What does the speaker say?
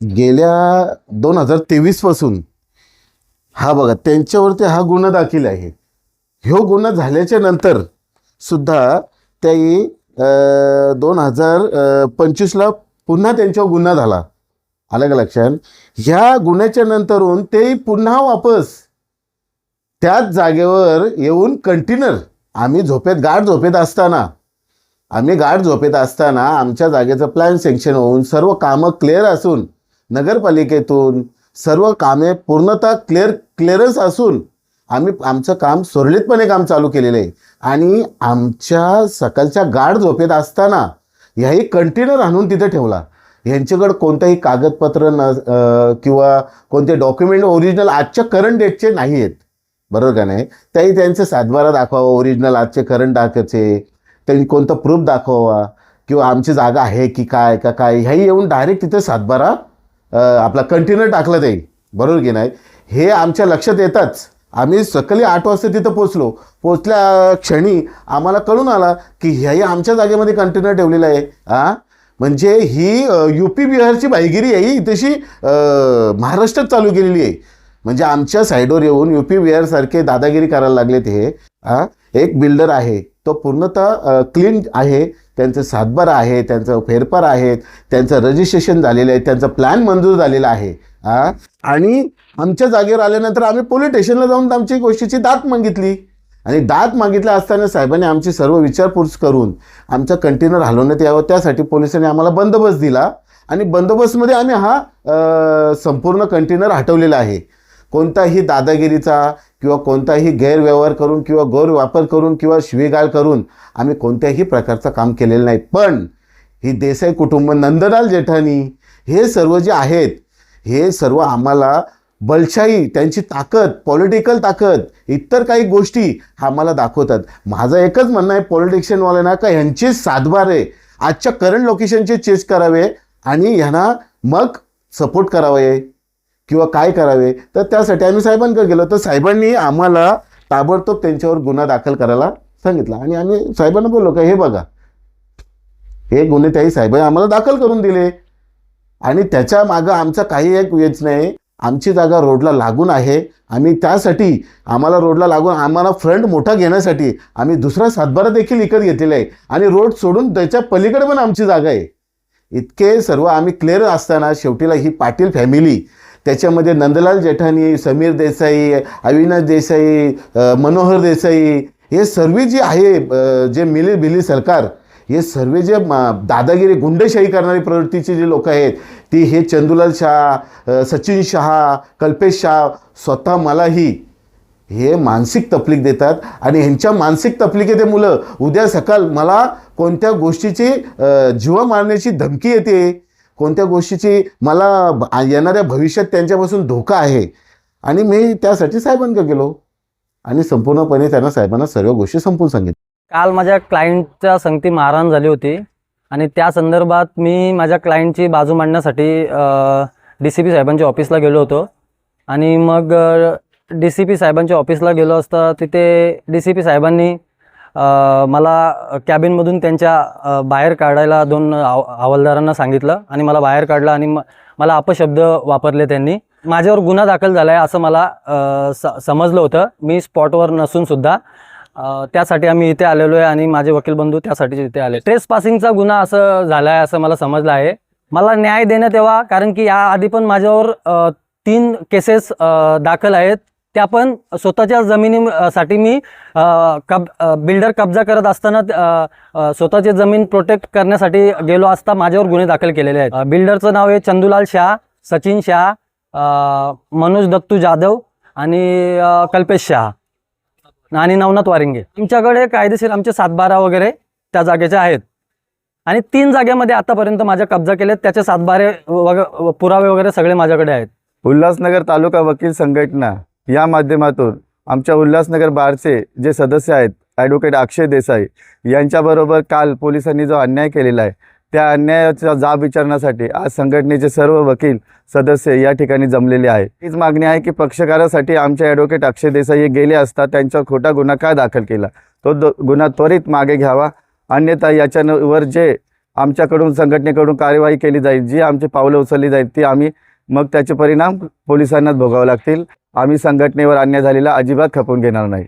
गेल्या दोन हजार तेवीसपासून हा बघा त्यांच्यावरती हा गुन्हा दाखल आहे. ह्यो गुन्हा झाल्याच्यानंतर सुद्धा त्याही दोन हजार पंचवीसला पुन्हा त्यांच्यावर गुन्हा झाला. आलं का लक्षात? ह्या गुन्ह्याच्या नंतरून ते पुन्हा वापस त्याच जागेवर येऊन कंटेनर आम्ही झोपेत गाठ झोपेत असताना आम्ही गाठ झोपेत असताना आमच्या जागेचं प्लॅन सँक्शन होऊन सर्व कामं क्लिअर असून नगरपालिकेतून सर्व कामे पूर्णतः क्लिअर क्लिअरन्स असून आम्ही आमचं काम सुरळीतपणे काम चालू केलेलं आहे. आणि आमच्या सकाळच्या गाढ झोपेत असताना ह्याही कंटेनर आणून तिथे ठेवला. यांच्याकडं कोणतंही कागदपत्र न किंवा कोणते डॉक्युमेंट ओरिजिनल आजच्या करंट डेटचे नाही आहेत बरोबर का नाही? त्याही त्यांचं सातबारा दाखवावा ओरिजिनल आजचे करंट दाखवायचे. त्यांनी कोणतं प्रूफ दाखवावा? किंवा आमची जागा आहे की काय का काय? ह्याही येऊन डायरेक्ट तिथे सातबारा आपला कंटेनर टाकलं जाईल. बरोबर की नाही? हे आमच्या लक्षात येताच आम्ही सकाळी आठ वाजता तिथं पोचलो पोचल्या क्षणी आम्हाला कळून आला की ह्याही आमच्या जागेमध्ये कंटेनर ठेवलेलं आहे. हा म्हणजे ही यू पी बिहारची बाईगिरी आहे ही तशी महाराष्ट्रात चालू केलेली आहे. म्हणजे आमच्या साईडवर येऊन यू पी बिहारसारखे दादागिरी करायला लागलेत हे. हा एक बिल्डर आहे. तो पूर्णतः क्लीन आहे त्यांचं सातबार आहे त्यांचं फेरफार आहेत त्यांचं रजिस्ट्रेशन झालेलं आहे त्यांचा प्लॅन मंजूर झालेला आहे. हा आणि आमच्या जागेवर आल्यानंतर आम्ही पोलीस स्टेशनला जाऊन आमची गोष्टीची दात मागितली. आणि दात मागितल्या असताना साहेबांनी आमची सर्व विचारपूस करून आमचा कंटेनर हलवण्यात यावं त्यासाठी पोलिसांनी आम्हाला बंदोबस्त दिला. आणि बंदोबस्तमध्ये आम्ही हा संपूर्ण कंटेनर हटवलेला आहे. कोणताही दादागिरीचा किंवा कोणताही गैरव्यवहार करून किंवा गैरवापर करून किंवा शिवीगाळ करून आम्ही कोणत्याही प्रकारचं काम केलेलं नाही. पण ही देसाई कुटुंब नंदलाल जेठानी हे सर्व जे आहेत हे सर्व आम्हाला बलशाही त्यांची ताकद पॉलिटिकल ताकद इतर काही गोष्टी आम्हाला दाखवतात. माझं एकच म्हणणं आहे पॉलिटिशियनवाल्यांना का ह्यांची सातबार आहे. आजच्या करंट लोकेशनचे चेस करावे आणि ह्यांना मग सपोर्ट करावे किंवा काय करावे? तर त्यासाठी आम्ही साहेबांकडे गेलो. तर साहेबांनी आम्हाला ताबडतोब त्यांच्यावर गुन्हा दाखल करायला सांगितला. आणि आम्ही साहेबांना बोललो का हे बघा. हे गुन्हे त्याही साहेबांनी आम्हाला दाखल करून दिले. आणि त्याच्या मागं आमचा काही एक वेच नाही. आमची जागा रोडला लागून आहे. आम्ही त्यासाठी आम्हाला रोडला लागून आम्हाला फ्रंट मोठा घेण्यासाठी आम्ही दुसरा सातबारा देखील विकत घेतलेला आहे. आणि रोड सोडून त्याच्या पलीकडे पण आमची जागा आहे. इतके सर्व आम्ही क्लिअर असताना शेवटीला ही पाटील फॅमिली त्याच्यामध्ये नंदलाल जेठानी समीर देसाई अविनाश देसाई मनोहर देसाई हे सर्व जे आहे जे मिली बिली सरकार हे सर्व जे दादागिरी गुंडशाही करणारी प्रवृत्तीचे जे लोक आहेत ती हे चंदुलाल शाह सचिन शहा कल्पेश शाह स्वतः मलाही हे मानसिक तपलीक देतात. आणि ह्यांच्या मानसिक तकलिकेते मुलं उद्या सकाळ मला कोणत्या गोष्टीची जीव मारण्याची धमकी येते कोणत्या गोष्टीची मला येणाऱ्या भविष्यात त्यांच्यापासून धोका आहे? आणि मी त्यासाठी साहेबांकडे गेलो. आणि संपूर्णपणे त्यांना साहेबांना सर्व गोष्टी संपून सांगितल्या काल माझ्या क्लायंटच्या संगती मारहाण झाली होती. आणि त्या संदर्भात मी माझ्या क्लायंटची बाजू मांडण्यासाठी डी सी पी साहेबांच्या ऑफिसला गेलो होतो. आणि मग डी सी पी साहेबांच्या ऑफिसला गेलो असता तिथे डी सी पी साहेबांनी मला कॅबिनमधून त्यांच्या बाहेर काढायला दोन आव हवालदारांना सांगितलं आणि मला बाहेर काढलं आणि म- मला अपशब्द वापरले त्यांनी. माझ्यावर गुन्हा दाखल झाला आहे असं मला स समजलं होतं. मी स्पॉटवर नसूनसुद्धा त्यासाठी आम्ही इथे आलेलो आहे आणि माझे वकील बंधू त्यासाठी इथे आले. ट्रेस पासिंगचा गुन्हा असं झाला आहे असं मला समजलं आहे. मला न्याय देण्यात यावा कारण की याआधी पण माझ्यावर तीन केसेस दाखल आहेत. त्या पण स्वतःच्या जमिनीसाठी मी कब बिल्डर कब्जा करत असताना स्वतःची जमीन प्रोटेक्ट करण्यासाठी गेलो असता माझ्यावर गुन्हे दाखल केलेले आहेत. बिल्डरचं नाव आहे चंदूलाल शाह सचिन शाह मनोज दत्तू जाधव आणि कल्पेश शाह आणि नवनाथ वारिंगे. तुमच्याकडे कायदेशीर आमचे सातबारा वगैरे त्या जागेचे आहेत. आणि तीन जागेमध्ये आतापर्यंत माझ्या कब्जा केलेत त्याचे सातबारे वग पुरावे वगैरे सगळे माझ्याकडे आहेत. उल्हासनगर तालुका वकील संघटना. या माध्यमातून आमच्या उल्हासनगर बारचे जे सदस्य आहेत ॲडव्होकेट अक्षय देसाई यांच्याबरोबर काल पोलिसांनी जो अन्याय केलेला आहे त्या अन्यायाचा जाब विचारण्यासाठी आज संघटनेचे सर्व वकील सदस्य या ठिकाणी जमलेले आहे हीच मागणी आहे की पक्षकारासाठी आमचे ॲडव्होकेट अक्षय देसाई हे गेले असता त्यांच्यावर खोटा गुन्हा का दाखल केला? तो दो गुन्हा त्वरित मागे घ्यावा अन्यथा याच्यावर जे आमच्याकडून संघटनेकडून कार्यवाही केली जाईल जी आमची पावलं उचलली जाईल ती आम्ही मग त्याचे परिणाम पोलिसांनाच भोगावे लागतील. आम्ही संघटनेवर अन्याय झालेला अजिबात खपून घेणार नाही.